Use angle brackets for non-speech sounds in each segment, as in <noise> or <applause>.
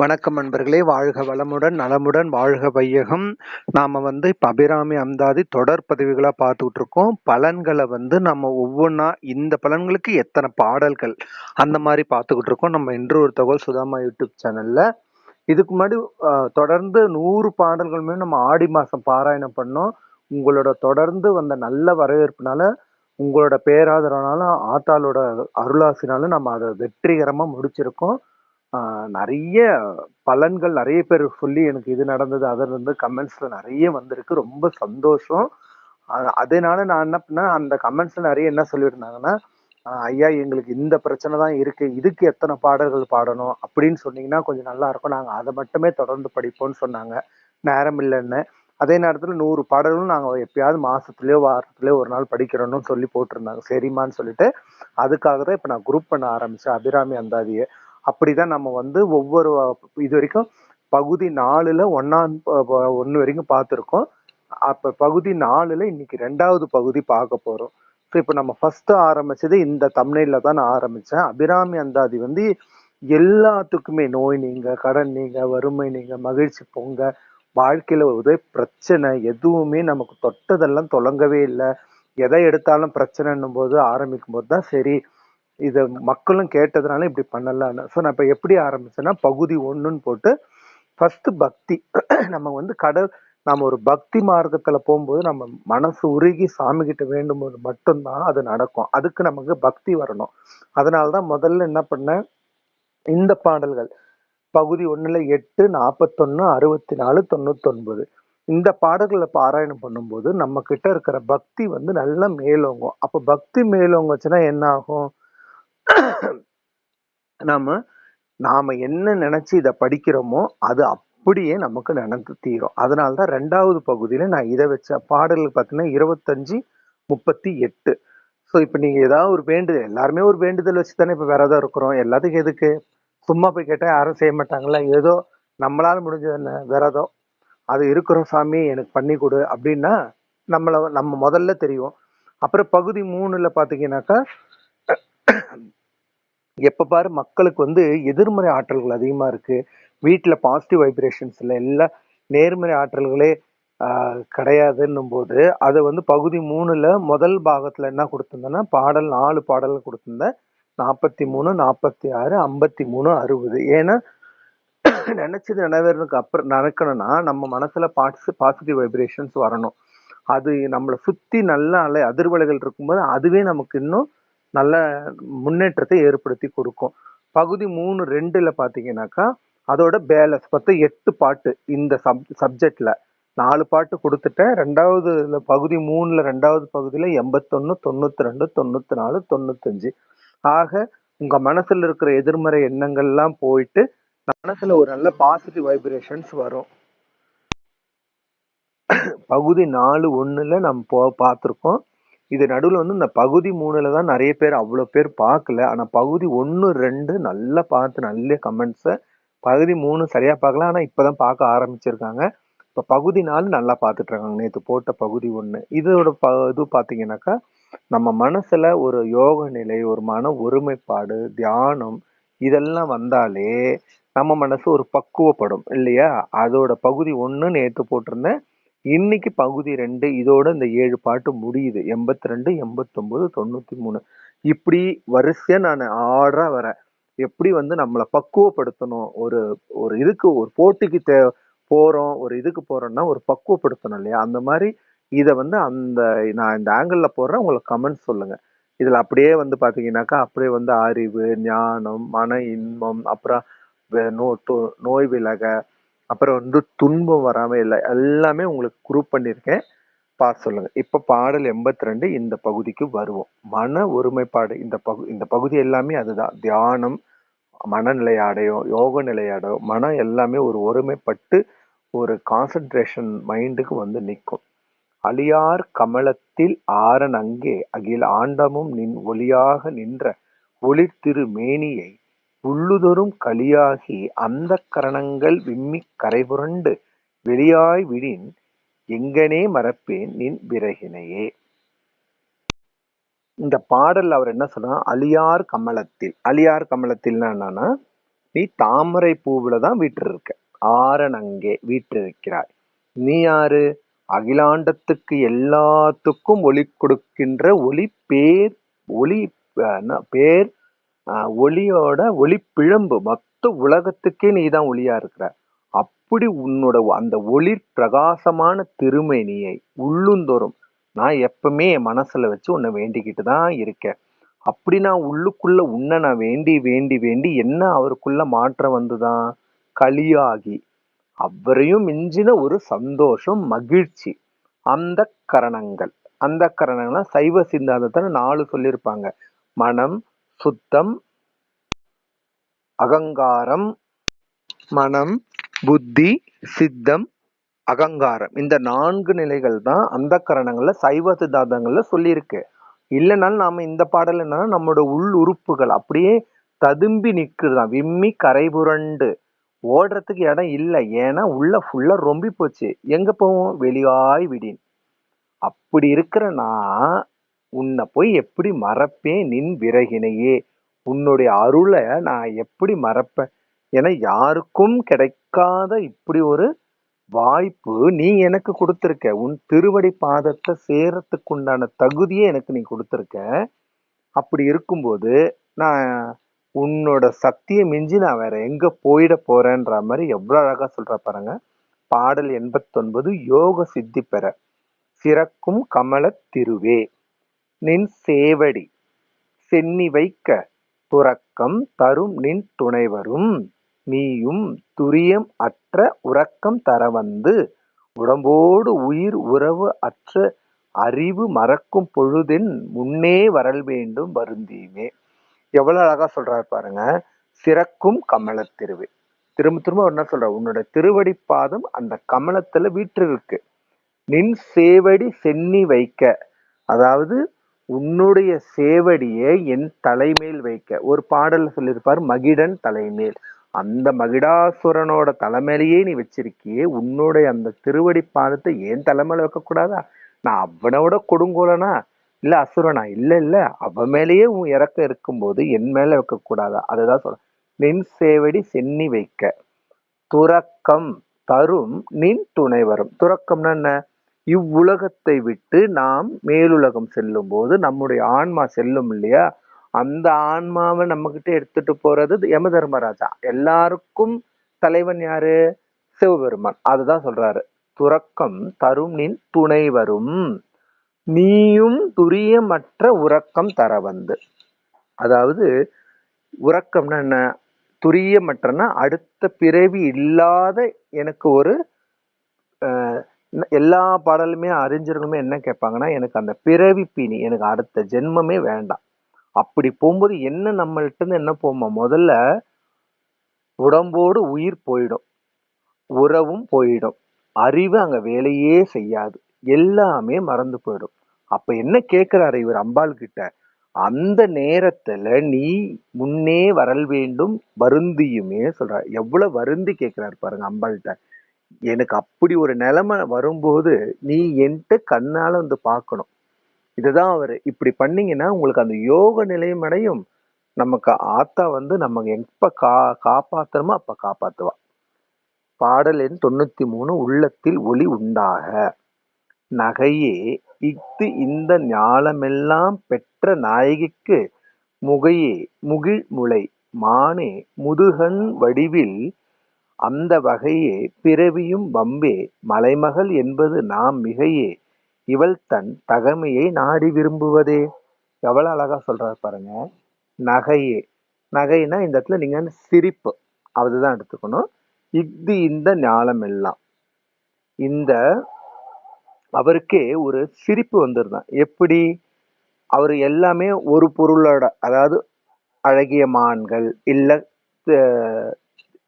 வணக்கம் நண்பர்களே. வாழ்க வளமுடன் நலமுடன் வாழ்க வையகம். நாம் வந்து இப்போ அபிராமி அந்தாதி தொடர் பதிவுகளாக பார்த்துக்கிட்டு இருக்கோம் பலன்களை வந்து நம்ம ஒவ்வொன்றா இந்த பலன்களுக்கு எத்தனை பாடல்கள் அந்த மாதிரி பார்த்துக்கிட்டு இருக்கோம் நம்ம இன்று ஒரு தகவல் சுதாமா யூடியூப் சேனலில். இதுக்கு முன்னாடி தொடர்ந்து நூறு பாடல்களுமே நம்ம ஆடி மாதம் பாராயணம் பண்ணோம். உங்களோட தொடர்ந்து வந்த நல்ல வரவேற்புனால உங்களோட பேராதரனால ஆத்தாளோட அருளாசினால நம்ம அதை வெற்றிகரமாக முடிச்சிருக்கோம். நிறைய பலன்கள் நிறைய பேர் சொல்லி எனக்கு இது நடந்தது அதிலிருந்து வந்து கமெண்ட்ஸ்ல நிறைய வந்திருக்கு. ரொம்ப சந்தோஷம். அதனால நான் என்ன பண்ணேன் அந்த கமெண்ட்ஸ்ல நிறைய என்ன சொல்லியிருந்தாங்கன்னா ஐயா எங்களுக்கு இந்த பிரச்சனை தான் இருக்கு. இதுக்கு எத்தனை பாடல்கள் பாடணும்? அப்படின்னு சொன்னீங்கன்னா கொஞ்சம் நல்லா இருக்கும். நாங்கள் அதை மட்டுமே தொடர்ந்து படிப்போம்னு சொன்னாங்க. நேரம் இல்லைன்னு. அதே நேரத்தில் நூறு பாடல்களும் நாங்கள் எப்பயாவது மாசத்துலயோ வாரத்துலயோ ஒரு நாள் படிக்கிறோம்னு சொல்லி போட்டிருந்தாங்க. சரிம்மான்னு சொல்லிட்டு அதுக்காக தான் இப்போ நான் குரூப் பண்ண ஆரம்பிச்சேன். அபிராமி அந்தாதியை. அப்படிதான் நம்ம வந்து ஒவ்வொரு இது வரைக்கும் பகுதி நாலுல ஒன்னாம் ஒன்னு வரைக்கும் பார்த்துருக்கோம். அப்ப பகுதி நாலுல இன்னைக்கு ரெண்டாவது பகுதி பார்க்க போறோம். ஸோ இப்போ நம்ம ஃபர்ஸ்ட் ஆரம்பிச்சது இந்த தமிழ்ல தான் நான் ஆரம்பிச்சேன். அபிராமி அந்தாதி வந்து எல்லாத்துக்குமே நோய் நீங்க கடன் நீங்க வறுமை நீங்க மகிழ்ச்சி பொங்க வாழ்க்கையில ஒரே பிரச்சனை எதுவுமே நமக்கு தொட்டதெல்லாம் தொடங்கவே இல்லை. எதை எடுத்தாலும் பிரச்சனைன்னும் போது ஆரம்பிக்கும் போது தான் சரி இதை மக்களும் கேட்டதுனால இப்படி பண்ணலான்னு. ஸோ நான் இப்போ எப்படி ஆரம்பிச்சேன்னா பகுதி ஒன்றுன்னு போட்டு ஃபஸ்ட்டு பக்தி. <clears throat> நம்ம வந்து கடல் நம்ம ஒரு பக்தி மார்க்கத்தில் போகும்போது நம்ம மனசு உருகி சாமி கிட்ட வேண்டும் போது மட்டும்தான் அது நடக்கும். அதுக்கு நமக்கு பக்தி வரணும். அதனால தான் முதல்ல என்ன பண்ணேன்? இந்த பாடல்கள். பகுதி ஒன்றில் எட்டு நாற்பத்தொன்று அறுபத்தி நாலு தொண்ணூத்தொன்பது. இந்த பாடல்களை பாராயணம் பண்ணும்போது நம்ம கிட்ட இருக்கிற பக்தி வந்து நல்லா மேலோங்கும். அப்போ பக்தி மேலோங்குச்சுன்னா என்ன ஆகும்? நாம நாம என்ன நினைச்சு இதை படிக்கிறோமோ அது அப்படியே நமக்கு நடந்து தீரும். அதனால தான் ரெண்டாவது பகுதியில நான் இதை வச்ச பாடல்கள் பார்த்தீங்கன்னா இருபத்தஞ்சு முப்பத்தி எட்டு. ஸோ இப்போ நீங்கள் ஏதாவது ஒரு வேண்டுதல் எல்லாருமே ஒரு வேண்டுதல் வச்சு தானே இப்போ விரதம் இருக்கிறோம். எல்லாத்துக்கும் எதுக்கு? சும்மா போய் கேட்டால் யாரும் செய்ய மாட்டாங்களா ஏதோ நம்மளால் முடிஞ்சது என்ன? விரதம் அது இருக்கிறோம் சாமி எனக்கு பண்ணி கொடு அப்படின்னா நம்மளை நம்ம முதல்ல தெரியும். அப்புறம் பகுதி மூணில் பார்த்தீங்கன்னாக்கா எப்போ பாரு மக்களுக்கு வந்து எதிர்மறை ஆற்றல்கள் அதிகமாக இருக்குது வீட்டில் பாசிட்டிவ் வைப்ரேஷன்ஸ்ல எல்லாம் நேர்மறை ஆற்றல்களே கிடையாதுன்னும் போது அது வந்து பகுதி மூணில் முதல் பாகத்தில் என்ன கொடுத்துருந்தேன்னா பாடல் நாலு பாடல் கொடுத்துருந்தேன் நாற்பத்தி மூணு நாற்பத்தி ஆறு ஐம்பத்தி மூணு அறுபது. ஏன்னா நினச்சது நினைவேறதுக்கு அப்புறம் நடக்கணும்னா நம்ம மனசில் பாட்ஸ் பாசிட்டிவ் வைப்ரேஷன்ஸ் வரணும். அது நம்மளை சுற்றி நல்ல அலை அதிர்வலைகள் இருக்கும்போது அதுவே நமக்கு இன்னும் நல்ல முன்னேற்றத்தை ஏற்படுத்தி கொடுக்கும். பகுதி மூணு ரெண்டுல பார்த்தீங்கன்னாக்கா அதோட பேலன்ஸ் பத்து எட்டு பாட்டு இந்த சப் சப்ஜெக்டில் நாலு பாட்டு கொடுத்துட்டேன். ரெண்டாவது பகுதி மூணில் ரெண்டாவது பகுதியில் எண்பத்தொன்று தொண்ணூற்றி ரெண்டு தொண்ணூற்றி நாலு தொண்ணூத்தஞ்சு. ஆக உங்கள் மனசில் இருக்கிற எதிர்மறை எண்ணங்கள்லாம் போயிட்டு மனசில் ஒரு நல்ல பாசிட்டிவ் வைப்ரேஷன்ஸ் வரும். பகுதி நாலு ஒன்றில் நம்ம போ பார்த்துருக்கோம் இது நடுவில் வந்து இந்த பகுதி மூணில் தான் நிறைய பேர் அவ்வளோ பேர் பார்க்கல. ஆனால் பகுதி ஒன்று ரெண்டு நல்லா பார்த்து நல்ல கமெண்ட்ஸை பகுதி மூணு பார்க்கலாம் பார்க்கல. இப்போ தான் பார்க்க ஆரம்பிச்சிருக்காங்க. இப்போ பகுதி நாலு நல்லா பார்த்துட்ருக்காங்க நேற்று போட்ட பகுதி ஒன்று இதோட ப இது பார்த்தீங்கன்னாக்கா நம்ம மனசில் ஒரு யோக நிலை ஒரு மன ஒருமைப்பாடு தியானம் இதெல்லாம் வந்தாலே நம்ம மனசு ஒரு பக்குவப்படும் இல்லையா? அதோட பகுதி ஒன்று நேற்று போட்டிருந்தேன் இன்னைக்கு பகுதி ரெண்டு இதோட இந்த ஏழு பாட்டு முடியுது. எண்பத்தி ரெண்டு எண்பத்தொம்போது தொண்ணூத்தி மூணு இப்படி வரிசையா நான் ஆர்டரா வரேன் எப்படி வந்து நம்மளை பக்குவப்படுத்தணும்? ஒரு ஒரு இதுக்கு ஒரு போட்டிக்கு தே போறோம் ஒரு இதுக்கு போறோம்னா ஒரு பக்குவப்படுத்தணும் இல்லையா? அந்த மாதிரி இதை வந்து அந்த நான் இந்த ஆங்கிள் போடுறேன். உங்களுக்கு கமெண்ட் சொல்லுங்க. இதுல அப்படியே வந்து பாத்தீங்கன்னாக்கா அப்படியே வந்து அறிவு ஞானம் மன இன்பம் அப்புறம் நோ நோய் விலக அப்புறம் வந்து துன்பம் வராமல் இல்லை எல்லாமே உங்களுக்கு குரூப் பண்ணியிருக்கேன் பார்த்து சொல்லுங்க. இப்போ பாடல் எண்பத்தி ரெண்டு இந்த பகுதிக்கு வருவோம். மன ஒருமைப்பாடு இந்த பகு இந்த பகுதி எல்லாமே அதுதான். தியானம் மனநிலை அடையும் யோக நிலை அடையும் மனம் எல்லாமே ஒரு ஒருமைப்பட்டு ஒரு கான்சென்ட்ரேஷன் மைண்டுக்கு வந்து நிற்கும். அழியார் கமலத்தில் ஆரன் அங்கே அகில் ஆண்டமும் நின் ஒளியாக நின்ற ஒளிர்திரு மேனியை உள்ளுதொறும் களியாகி அந்த கரணங்கள் விம்மிக் கரைபுரண்டு வெளியாய் விடின் எங்கனே மறப்பேன் நின் விறகினையே. இந்த பாடல்ல அவர் என்ன சொன்னா அழியார் கமலத்தில். அழியார் கமலத்தில்னா என்னன்னா நீ தாமரை பூவுல தான் வீற்றிருக்க. ஆரன் அங்கே வீற்றிருக்கிறாய். நீ யாரு? அகிலாண்டத்துக்கு எல்லாத்துக்கும் ஒளி கொடுக்கின்ற ஒளி பேர் ஒளி பேர் ஒளியோட ஒளி பிழம்பு மொத்த உலகத்துக்கே நீ தான் ஒளியா இருக்கிற. அப்படி உன்னோட அந்த ஒளி பிரகாசமான திருமேனியை உள்ளுந்தோறும் நான் எப்பவுமே என் மனசுல வச்சு உன்னை வேண்டிக்கிட்டு தான் இருக்கேன். அப்படி நான் உள்ளுக்குள்ள உன்னை நான் வேண்டி வேண்டி வேண்டி என்ன அவருக்குள்ள மாற்றம் வந்துதான்? களியாகி. அவரையும் மிஞ்சின ஒரு சந்தோஷம் மகிழ்ச்சி. அந்த கரணங்கள். அந்த கரணங்கள்லாம் சைவ சித்தாந்தத்துல நாலு சொல்லியிருப்பாங்க. மனம் சுத்தம் அகங்காரம் மனம் புத்தி சித்தம் அகங்காரம். இந்த நான்கு நிலைகள் தான் அந்த கரணங்கள்ல சைவ சித்தாந்தங்கள்ல சொல்லியிருக்கு. இல்லைனாலும் நாம இந்த பாடல் என்னன்னா நம்மளோட உள் உறுப்புகள் அப்படியே ததும்பி நிற்குதுதான் விம்மி கரை புரண்டு. ஓடுறதுக்கு இடம் இல்லை. ஏன்னா உள்ள ஃபுல்லா ரொம்பி போச்சு. எங்க போவோம்? வெளியாய் விடின். அப்படி இருக்கிறனா உன்னை போய் எப்படி மறப்பேன் நின் விறகினையே? உன்னுடைய அருளை நான் எப்படி மறப்பேன்? ஏன்னா யாருக்கும் கிடைக்காத இப்படி ஒரு வாய்ப்பு நீ எனக்கு கொடுத்துருக்க. உன் திருவடி பாதத்தை சேரத்துக்கு உண்டான தகுதியை எனக்கு நீ கொடுத்துருக்க. அப்படி இருக்கும்போது நான் உன்னோட சக்தியை மிஞ்சி நான் வேற எங்க போயிட போறேன்ற மாதிரி எவ்வளோ அழகா சொல்ற பாருங்க. பாடல் எண்பத்தொன்பது யோக சித்தி பெற. சிறக்கும் கமலத் திருவே. நின் சேவடி. சென்னி வைக்க துறக்கம் தரும் நின் துணைவரும். நீயும் துரியம் அற்ற உறக்கம் தர வந்து உடம்போடு உயிர் உறவு அற்ற அறிவு மறக்கும் பொழுதின் முன்னே வரல் வேண்டும் வருந்தியுமே எவ்வளவு அழகா சொல்றாரு பாருங்க. சிறக்கும் கமலத்திருவே திரும்ப திரும்ப என்ன சொல்ற உன்னோட திருவடி பாதம் அந்த கமலத்துல வீற்றிருக்கு. நின் சேவடி சென்னி வைக்க. அதாவது உன்னுடைய சேவடியை என் தலைமேல் வைக்க. ஒரு பாடல் சொல்லியிருப்பார் மகிடன் தலைமேல். அந்த மகிடாசுரனோட தலைமையிலேயே நீ வச்சிருக்கியே உன்னுடைய அந்த திருவடி பாதத்தை ஏன் தலைமையில வைக்கக்கூடாதா? நான் அவனோட கொடுங்கோலனா? இல்ல அசுரனா? இல்ல இல்ல. அவன் மேலேயே உன் இறக்கம் இருக்கும்போது என் மேல வைக்கக்கூடாதா? அதுதான் சொல்ல நின் சேவடி சென்னி வைக்க. துறக்கம் தரும் நின் துணை வரும் துறக்கம்னா என்ன? இவ்வுலகத்தை விட்டு நாம் மேலுலகம் செல்லும் போது நம்முடைய ஆன்மா செல்லும் இல்லையா? அந்த ஆன்மாவை நம்ம கிட்ட எடுத்துட்டு போறது யம தர்மராஜா எல்லாருக்கும் தலைவன் யாரு? சிவபெருமான். அதுதான் சொல்றாரு. துறக்கம் தரும் நின் துணை வரும். நீயும் துரியமற்ற உறக்கம் தர வந்து. அதாவது உறக்கம்னா என்ன? துரியமற்றனா அடுத்த பிறவி இல்லாத எனக்கு ஒரு எல்லா பாடலுமே அறிஞர்களுமே என்ன கேட்பாங்கன்னா எனக்கு அந்த பிறவி பிணி எனக்கு அடுத்த ஜென்மமே வேண்டாம். அப்படி போகும்போது என்ன நம்மள்ட்ட என்ன போமா முதல்ல உடம்போடு உயிர் போயிடும். உறவும் போயிடும். அறிவு அங்க வேலையே செய்யாது. எல்லாமே மறந்து போயிடும். அப்ப என்ன கேட்கிறாரு இவர் அம்பாள் கிட்ட? அந்த நேரத்துல நீ முன்னே வரல் வேண்டும் வருந்தியுமே சொல்ற எவ்வளவு வருந்தி கேட்கிறாரு பாருங்க அம்பாள்கிட்ட. எனக்கு அப்படி ஒரு நிலைமை வரும்போது நீ என்கிட்ட கண்ணால வந்து பார்க்கணும். இதுதான் அவரு. இப்படி பண்ணீங்கன்னா உங்களுக்கு அந்த யோக நிலையமடையும் நமக்கு ஆத்தா வந்து நம்ம எப்ப கா காப்பாத்தணுமோ அப்ப காப்பாத்துவா. பாடல் எண் தொண்ணூத்தி மூணு உள்ளத்தில் ஒளி உண்டாக. நகையே இஃது இந்த ஞாலமெல்லாம் பெற்ற நாயகிக்கு முகையே முகிழ் முளை. மானே முதுகன் வடிவில் அந்த வகையே பிறவியும் வம்பே. மலைமகள் என்பது நாம் மிகையே. இவள் தன் தகமையை நாடி விரும்புவதே. எவ்வளோ அழகாக சொல்கிறார் பாருங்க. நகையே. நகைனா இந்த இடத்துல நீங்கள் சிரிப்பு. அதுதான் எடுத்துக்கணும். இஃது இந்த ஞாலம் எல்லாம். இந்த அவருக்கே ஒரு சிரிப்பு வந்துருதான். எப்படி? அவர் எல்லாமே ஒரு பொருளோட அதாவது அழகிய மான்கள் இல்லை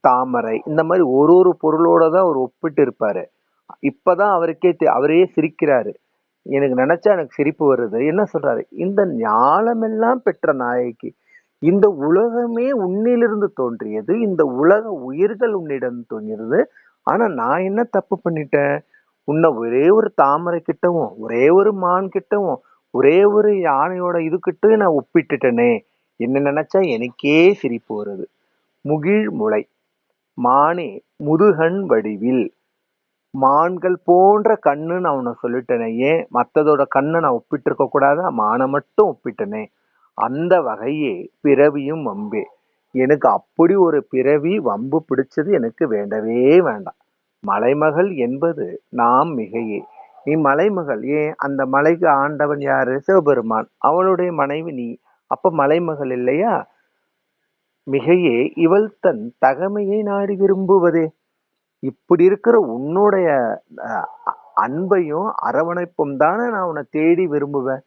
தாமரை இந்த மாதிரி ஒரு ஒரு பொருளோட தான் அவர் ஒப்பிட்டு இருப்பாரு. இப்பதான் அவருக்கே தெ- அவரே சிரிக்கிறாரு. எனக்கு நினைச்சா எனக்கு சிரிப்பு வருது. என்ன சொல்றாரு? இந்த ஞாலமெல்லாம் பெற்ற நாயகி இந்த உலகமே உன்னிலிருந்து தோன்றியது இந்த உலக உயிர்கள் உன்னிடம் தோன்றியது. ஆனா நான் என்ன தப்பு பண்ணிட்டேன்? உன்னை ஒரே ஒரு தாமரை கிட்டவும் ஒரே ஒரு மான் கிட்டவும் ஒரே ஒரு யானையோட இது நான் ஒப்பிட்டுட்டேனே. என்ன நினைச்சா எனக்கே சிரிப்பு வருது. முகிழ்முலை மானே முருகன் வடிவில். மான்கள் போன்ற கண்ணுன்னு அவனை சொல்லிட்டேனே ஏன்? மற்றதோட கண்ணை நான் ஒப்பிட்டு இருக்க கூடாதா? மானை மட்டும் ஒப்பிட்டனே. அந்த வகையே பிறவியும் வம்பே. எனக்கு அப்படி ஒரு பிறவி வம்பு பிடிச்சது எனக்கு வேண்டவே வேண்டாம். மலைமகள் என்பது நாம் மிகையே. நீ மலைமகள் ஏன்? அந்த மலைக்கு ஆண்டவன் யாரு? சிவபெருமான். அவளுடைய மனைவி நீ. அப்ப மலைமகள் இல்லையா? மிகையே இவள் தன் தகமையை நாடி விரும்புவதே. இப்படி இருக்கிற உன்னுடைய அன்பையும் அரவணைப்பும் தானே நான் உன்னை தேடி விரும்புவேன்.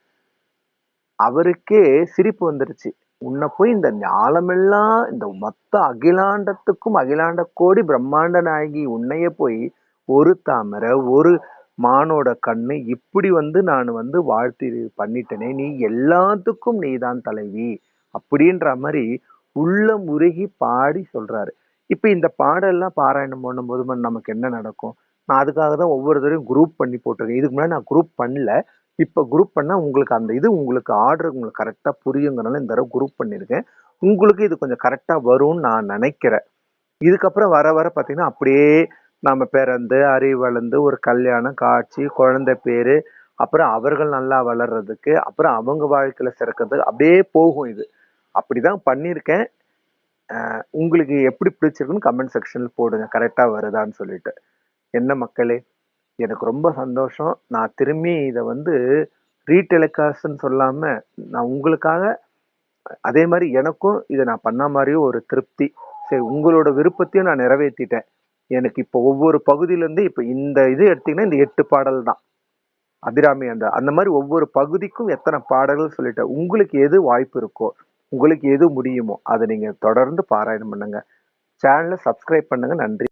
அவருக்கே சிரிப்பு வந்துருச்சு. உன்னை போய் இந்த ஞாலமெல்லாம் இந்த மொத்த அகிலாண்டத்துக்கும் அகிலாண்ட கோடி பிரம்மாண்ட நாயகி உன்னைய போய் ஒரு தாமரை ஒரு மானோட கண்ணு இப்படி வந்து நான் வந்து வாழ்த்தி பண்ணிட்டேனே. நீ எல்லாத்துக்கும் நீதான் தலைவி. அப்படின்ற மாதிரி உள்ளம் உருகி பாடி சொல்றாரு. இப்போ இந்த பாடல்லாம் பாராயணம் பண்ணும்போது நமக்கு என்ன நடக்கும்? நான் அதுக்காக தான் ஒவ்வொரு தடவையும் குரூப் பண்ணி போட்டிருக்கேன். இதுக்கு முன்னாடி நான் குரூப் பண்ணல. இப்போ குரூப் பண்ணால் உங்களுக்கு அந்த இது உங்களுக்கு ஆர்டர் உங்களுக்கு கரெக்டாக புரியுங்கிறனால இந்த தடவை குரூப் பண்ணியிருக்கேன் உங்களுக்கு இது கொஞ்சம் கரெக்டாக வரும்னு நான் நினைக்கிறேன். இதுக்கப்புறம் வர வர பார்த்தீங்கன்னா அப்படியே நம்ம பிறந்து அறிவு வளர்ந்து ஒரு கல்யாணம் காட்சி குழந்தை பேர் அப்புறம் அவர்கள் நல்லா வளர்றதுக்கு அப்புறம் அவங்க வாழ்க்கையில் சிறக்கிறதுக்கு அப்படியே போகும் இது. அப்படிதான் பண்ணியிருக்கேன். உங்களுக்கு எப்படி பிடிச்சிருக்குன்னு கமெண்ட் செக்ஷனில் போடுங்க. கரெக்டாக வருதான்னு சொல்லிட்டு. என்ன மக்களே? எனக்கு ரொம்ப சந்தோஷம். நான் திரும்பி இதை வந்து ரீடெலிகாஸ்ட்னு சொல்லாமல் நான் உங்களுக்காக அதே மாதிரி எனக்கும் இதை நான் பண்ண மாதிரியும் ஒரு திருப்தி. சரி உங்களோட விருப்பத்தையும் நான் நிறைவேற்றிட்டேன் எனக்கு இப்போ ஒவ்வொரு பகுதியிலேருந்து இப்போ இந்த இது எடுத்தீங்கன்னா இந்த எட்டு பாடல் தான். அபிராமி அந்த அந்த மாதிரி ஒவ்வொரு பகுதிக்கும் எத்தனை பாடல்கள் சொல்லிட்டேன் உங்களுக்கு எது வாய்ப்பு இருக்கோ உங்களுக்கு எது முடியுமோ அதை நீங்க தொடர்ந்து பாராயணம் பண்ணுங்க. சேனலை சப்ஸ்கிரைப் பண்ணுங்க. நன்றி.